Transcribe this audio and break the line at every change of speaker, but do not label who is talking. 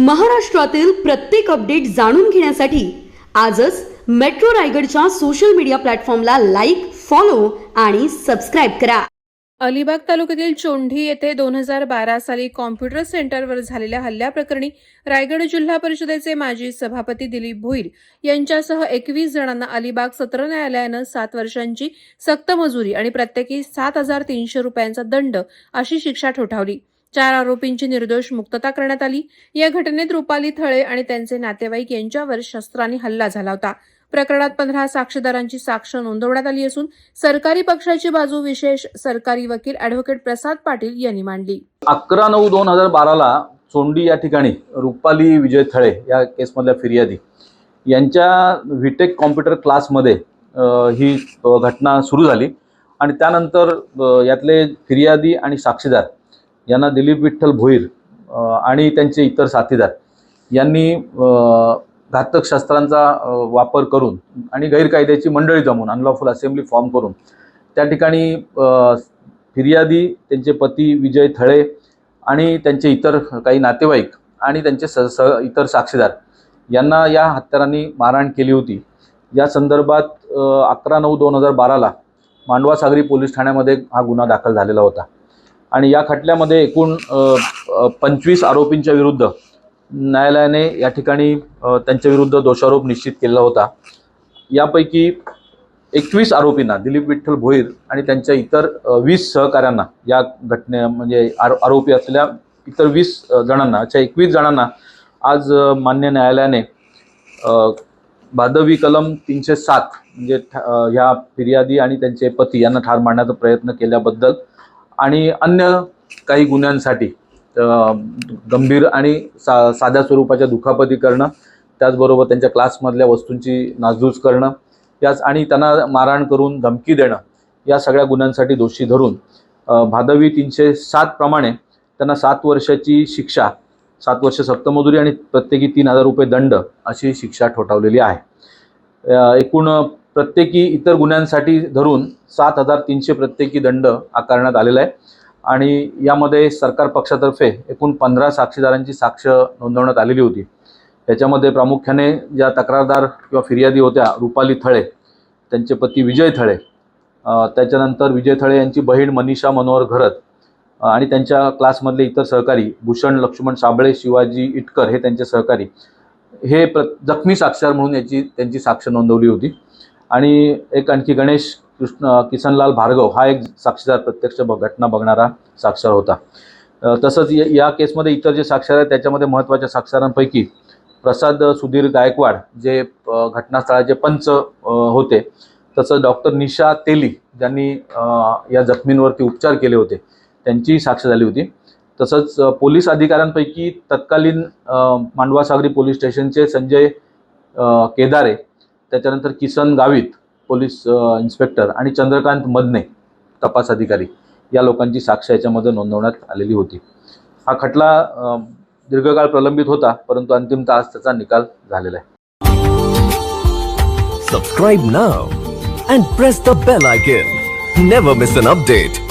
महाराष्ट्रातील प्रत्येक अपडेट जाणून घेण्यासाठी आजच मेट्रो रायगडच्या सोशल मीडिया प्लॅटफॉर्मला लाईक फॉलो आणि सबस्क्राईब करा.
अलिबाग तालुक्यातील चोंढी येथे दोन हजार बारा साली कॉम्प्युटर सेंटरवर झालेल्या हल्ल्याप्रकरणी रायगड जिल्हा परिषदेचे माजी सभापती दिलीप भोईर यांच्यासह एकवीस जणांना अलिबाग सत्र न्यायालयानं सात वर्षांची सक्त मजुरी आणि प्रत्येकी सात हजार तीनशे रुपयांचा दंड अशी शिक्षा ठोठावली. चार आरोपींची निर्दोष मुक्तता करण्यात आली. या घटनेत रुपाली थळे आणि त्यांचे नातेवाईक यांच्यावर शस्त्रांनी हल्ला झाला होता. प्रकरणात पंधरा साक्षीदारांची साक्ष नोंदवण्यात आली असून सरकारी पक्षाची बाजू विशेष सरकारी वकील अॅडव्होकेट प्रसाद पाटील यांनी मांडली.
अकरा नऊ दोन हजार बाराला चोंडी या ठिकाणी रुपाली विजय थळे या केसमधल्या फिर्यादी यांच्या व्हिटेक कॉम्प्युटर क्लासमध्ये ही घटना सुरू झाली. आणि त्यानंतर यातले फिर्यादी आणि साक्षीदार यांना दिलीप विठ्ठल भोईर आणि त्यांचे इतर साथीदार यांनी घातक शस्त्रांचा वापर करून आणि गैरकायद्याची मंडळी जमून अनलॉफुल असेंब्ली फॉर्म करून त्या ठिकाणी फिर्यादी त्यांचे पती विजय थळे आणि त्यांचे इतर काही नातेवाईक आणि त्यांचे स स इतर साक्षीदार यांना या हत्यारांनी मारहाण केली होती. या संदर्भात अकरा नऊ दोन हजार बाराला मांडवा सागरी पोलीस ठाण्यामध्ये हा गुन्हा दाखल झालेला होता. आणि या खटल्यामध्ये एकूण पंचवीस आरोपींच्या विरुद्ध न्यायालयाने या ठिकाणी त्यांच्या विरुद्ध दोषारोप निश्चित केला होता. यापैकी एकवीस आरोपींना दिलीप विठ्ठल भोईर आणि त्यांच्या इतर वीस सहकाऱ्यांना या घटने म्हणजे आरो आरोपी असलेल्या इतर वीस जणांना अशा एकवीस जणांना आज मान्य न्यायालयाने भादवी कलम तीनशे सात म्हणजे ह्या फिर्यादी आणि त्यांचे पती यांना ठार मारण्याचा प्रयत्न केल्याबद्दल आणि अन्य काही गुन्ह्यांसाठी गंभीर आणि सा साध्या स्वरूपाच्या दुखापती करणं त्याचबरोबर त्यांच्या क्लासमधल्या वस्तूंची नासधूस करणं याच आणि त्यांना मारहाण करून धमकी देणं या सगळ्या गुन्ह्यांसाठी दोषी धरून भादवी तीनशे सात प्रमाणे त्यांना सात वर्षाची शिक्षा सात वर्ष सप्तमजुरी आणि प्रत्येकी तीन हजार रुपये दंड अशी शिक्षा ठोठावलेली आहे. एकूण प्रत्येकी इतर गुन्ह्यांसाठी धरून सात हजार तीनशे प्रत्येकी दंड आकारण्यात आलेला आहे. आणि यामध्ये सरकार पक्षातर्फे एकूण पंधरा साक्षीदारांची साक्ष नोंदवण्यात आलेली होती. त्याच्यामध्ये प्रामुख्याने ज्या तक्रारदार किंवा फिर्यादी होत्या रुपाली थळे त्यांचे पती विजय थळे त्याच्यानंतर विजय थळे यांची बहीण मनीषा मनोहर घरत आणि त्यांच्या क्लासमधले इतर सहकारी भूषण लक्ष्मण साबळे शिवाजी इटकर हे त्यांचे सहकारी हे प्र जखमी साक्षर म्हणून याची त्यांची साक्ष नोंदवली होती. आणि एक आणखी गणेश कृष्ण किसनलाल भार्गव हा एक साक्षीदार प्रत्यक्ष ब घटना बघणारा साक्षर होता. तसंच या या केसमध्ये इतर जे साक्षर आहेत त्याच्यामध्ये महत्त्वाच्या साक्षरांपैकी प्रसाद सुधीर गायकवाड जे घटनास्थळाचे पंच होते. तसंच डॉक्टर निशा तेली ज्यांनी या जखमींवरती उपचार केले होते त्यांची साक्ष झाली होती. तसंच पोलीस अधिकाऱ्यांपैकी तत्कालीन मांडवासागरी पोलीस स्टेशनचे संजय केदारे त्याच्यानंतर किसन गावित पोलीस इन्स्पेक्टर आणि चंद्रकांत मदने तपास अधिकारी या लोकांची साक्ष याच्यामध्ये नोंदवण्यात आलेली होती. हा खटला दीर्घकाळ प्रलंबित होता परंतु अंतिमतः आज त्याचा निकाल झालेला आहे.
Subscribe now and press the bell icon never miss an update